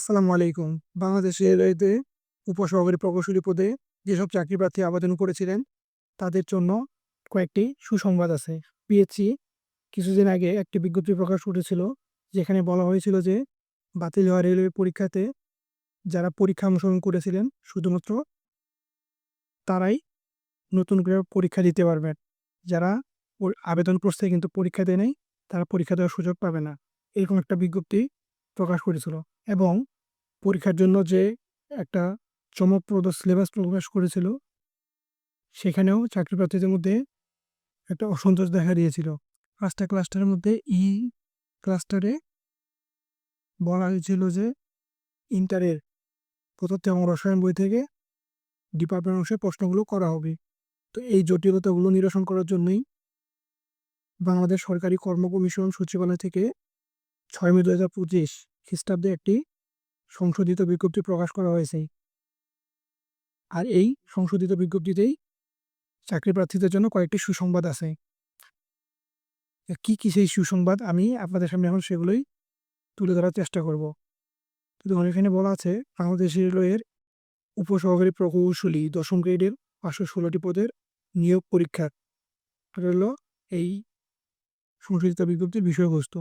আসসালামু আলাইকুম। বাংলাদেশের রেলওয়েতে উপসহকারী প্রকৌশলী পদে যেসব চাকরি প্রার্থী আবেদন করেছিলেন, তাদের জন্য কয়েকটি সুসংবাদ আছে। পিএসসি কিছুদিন আগে একটি বিজ্ঞপ্তি প্রকাশ করেছিল, যেখানে বলা হয়েছিল যে বাতিল হওয়া রেলওয়ে পরীক্ষাতে যারা পরীক্ষা অংশগ্রহণ করেছিলেন, শুধুমাত্র তারাই নতুন করে পরীক্ষা দিতে পারবেন। যারা আবেদন করছে কিন্তু পরীক্ষা দেয় নাই, তারা পরীক্ষা দেওয়ার সুযোগ পাবে না। এরকম একটা বিজ্ঞপ্তি প্রকাশ করেছিল এবং পরীক্ষার জন্য যে একটা চমকপ্রদ সিলেবাস প্রকাশ করেছিল, সেখানেও চাকরি প্রার্থীদের মধ্যে একটা অসন্তোষ দেখা দিয়েছিল। পাঁচটা ক্লাস্টারের মধ্যে ই ক্লাস্টারে বলা হয়েছিল যে ইন্টারের পদার্থ এবং রসায়ন বই থেকে ডিপার্টমেন্ট অংশে প্রশ্নগুলো করা হবে। তো এই জটিলতাগুলো নিরসন করার জন্যই বাংলাদেশ সরকারি কর্ম কমিশন সচিবালয় থেকে ছয় মে দু হাজার পঁচিশ খ্রিস্টাব্দে একটি সংশোধিত বিজ্ঞপ্তি প্রকাশ করা হয়েছে। আর এই সংশোধিত বিজ্ঞপ্তিতেই চাকরি প্রার্থীদের জন্য কয়েকটি সুসংবাদ আছে। কি কি সেই সুসংবাদ আমি আপনাদের সামনে এখন সেগুলোই তুলে ধরার চেষ্টা করব। তো দেখুন এখানে বলা আছে, বাংলাদেশ রেলওয়ের উপসহকারী প্রকৌশলী দশম গ্রেডের পাঁচশো ষোলোটি পদের নিয়োগ পরীক্ষা হলো এই সংশোধিত বিজ্ঞপ্তির বিষয়বস্তু।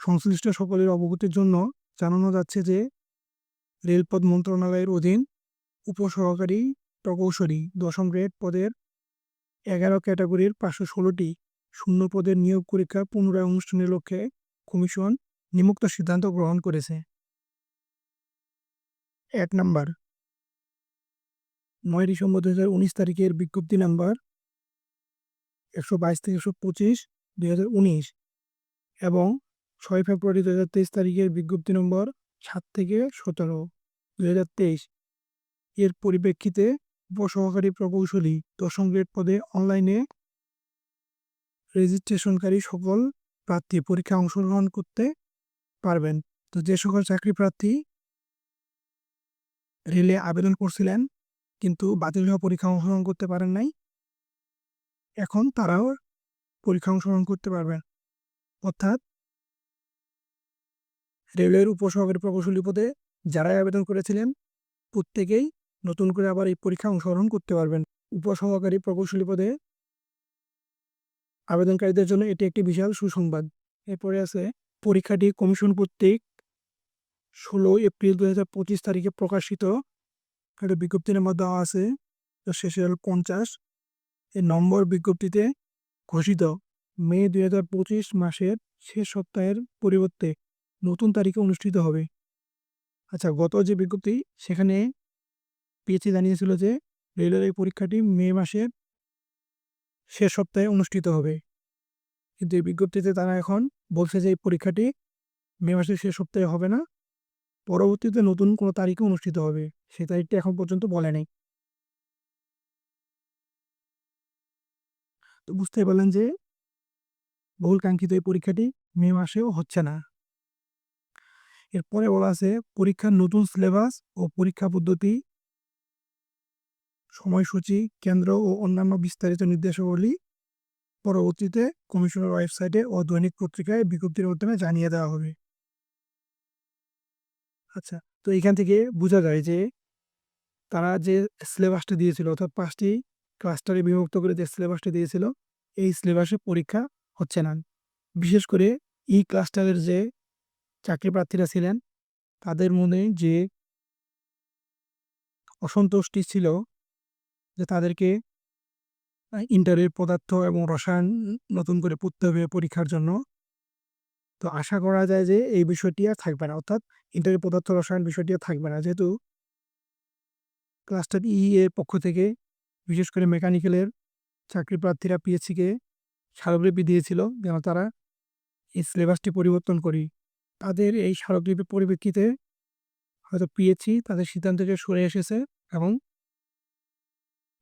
সংশ্লিষ্ট সকলের অবগতির জন্য জানানো যাচ্ছে যে রেলপথ মন্ত্রণালয়ের অধীন উপসহকারী প্রকৌশলী দশম গ্রেড পদের এগারো ক্যাটাগরির পাঁচশো ষোলোটি শূন্য পদের নিয়োগ পরীক্ষা পুনরায় অনুষ্ঠানের লক্ষ্যে কমিশন নিমুক্ত সিদ্ধান্ত গ্রহণ করেছে। এক নাম্বার, নয় ডিসেম্বর দু হাজার উনিশ তারিখের বিজ্ঞপ্তি নাম্বার একশো বাইশ থেকে একশো পঁচিশ দুই হাজার উনিশ এবং ছয় ফেব্রুয়ারি দু হাজার তেইশ তারিখের বিজ্ঞপ্তি নম্বর সাত থেকে সতেরো দু হাজার তেইশ। এর পরিপ্রেক্ষিতে উপসহকারী প্রকৌশলী দশম গ্রেড পদে অনলাইনে রেজিস্ট্রেশনকারী সকল প্রার্থী পরীক্ষা অংশগ্রহণ করতে পারবেন। তো যে সকল চাকরি প্রার্থী রেলে আবেদন করছিলেন, কিন্তু বাতিল হওয়া পরীক্ষা অংশগ্রহণ করতে পারেন নাই, এখন তারাও পরীক্ষা অংশগ্রহণ করতে পারবেন। অর্থাৎ রেলওয়ের উপসহকারী প্রকৌশলী পদে যারাই আবেদন করেছিলেন, প্রত্যেকেই নতুন করে আবার এই পরীক্ষা অংশগ্রহণ করতে পারবেন। উপসহকারী প্রকৌশলী পদে আবেদনকারীদের জন্য এটি একটি বিশাল সুসংবাদ। এরপরে আছে, পরীক্ষাটি কমিশন কর্তৃক ষোলো এপ্রিল দু হাজার পঁচিশ তারিখে প্রকাশিত। একটা বিজ্ঞপ্তির নাম্বার দেওয়া আছে শেষে হল পঞ্চাশ। এই নম্বর বিজ্ঞপ্তিতে ঘোষিত মে দুই হাজার পঁচিশ মাসের শেষ সপ্তাহের পরিবর্তে নতুন তারিখে অনুষ্ঠিত হবে। আচ্ছা গত যে বিজ্ঞপ্তি, সেখানে পিএসসি জানিয়েছিল যে এই পরীক্ষাটি মে মাসের শেষ সপ্তাহে অনুষ্ঠিত হবে। কিন্তু এই বিজ্ঞপ্তিতে তারা এখন বলছে যে এই পরীক্ষাটি মে মাসের শেষ সপ্তাহে হবে না, পরবর্তীতে নতুন কোনো তারিখে অনুষ্ঠিত হবে। সেই তারিখটি এখন পর্যন্ত বলে নেই। তো বুঝতেই পারলেন যে বহুল কাঙ্ক্ষিত এই পরীক্ষাটি মে মাসেও হচ্ছে না। এরপরে বলা আছে, পরীক্ষার নতুন সিলেবাস ও পরীক্ষা পদ্ধতি, সময়সূচি, কেন্দ্র ও অন্যান্য বিস্তারিত নির্দেশাবলী পরবর্তীতে কমিশনের ওয়েবসাইটে ও দৈনিক পত্রিকায় বিজ্ঞপ্তির মাধ্যমে জানিয়ে দেওয়া হবে। আচ্ছা তো এখান থেকে বোঝা যায় যে তারা যে সিলেবাসটা দিয়েছিল, অর্থাৎ পাঁচটি ক্লাস্টারে বিভক্ত করে যে সিলেবাসটা দিয়েছিল, এই সিলেবাসে পরীক্ষা হচ্ছে না। বিশেষ করে ই ক্লাস্টারের যে চাকরি প্রার্থীরা ছিলেন। তাদের মনে যে অসন্তুষ্টি ছিল যে তাদেরকে ইন্টারের পদার্থ এবং রসায়ন নতুন করে পড়তে হবে পরীক্ষার জন্য। তো আশা করা যায় যে এই বিষয়টি আর থাকবে না। অর্থাৎ ইন্টারের পদার্থ, রসায়ন বিষয়টি আর থাকবে না। যেহেতু ক্লাস্টার ই এর পক্ষ থেকে, বিশেষ করে মেকানিক্যালের চাকরি প্রার্থীরা পিএসসিকে স্মারকলিপি দিয়েছিল যেন তারা এই সিলেবাসটি পরিবর্তন করি। তাদের এই স্মারকলিপির পরিপ্রেক্ষিতে হয়তো পিএসসি তাদের সিদ্ধান্ত থেকে সরে এসেছে এবং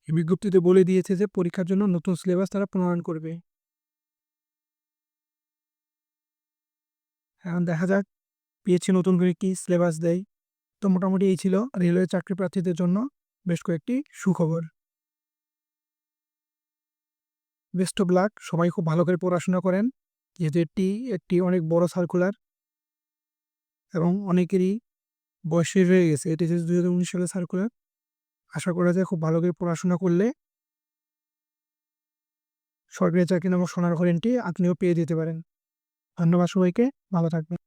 বিজ্ঞপ্তিতে বলে দিয়েছে যে পরীক্ষার জন্য নতুন সিলেবাস তারা প্রণয়ন করবে। এখন দেখা যাক পিএসসি নতুন করে কি সিলেবাস দেয়। তো মোটামুটি এই ছিল রেলওয়ে চাকরি প্রার্থীদের জন্য বেশ কয়েকটি সুখবর। বেস্ট অফ লাক, সবাই খুব ভালো করে পড়াশোনা করেন। যেহেতু এটি একটি অনেক বড় সার্কুলার এবং অনেকেরই বয়স শেষ হয়ে গেছে। এটি হচ্ছে দুই হাজার উনিশ সালে সার্কুলার আশা করা যায় খুব ভালো করে পড়াশোনা করলে সরকারি চাকরি নামক সোনার হরিণটি আপনিও পেয়ে দিতে পারেন। ধন্যবাদ সবাইকে। ভালো থাকবেন।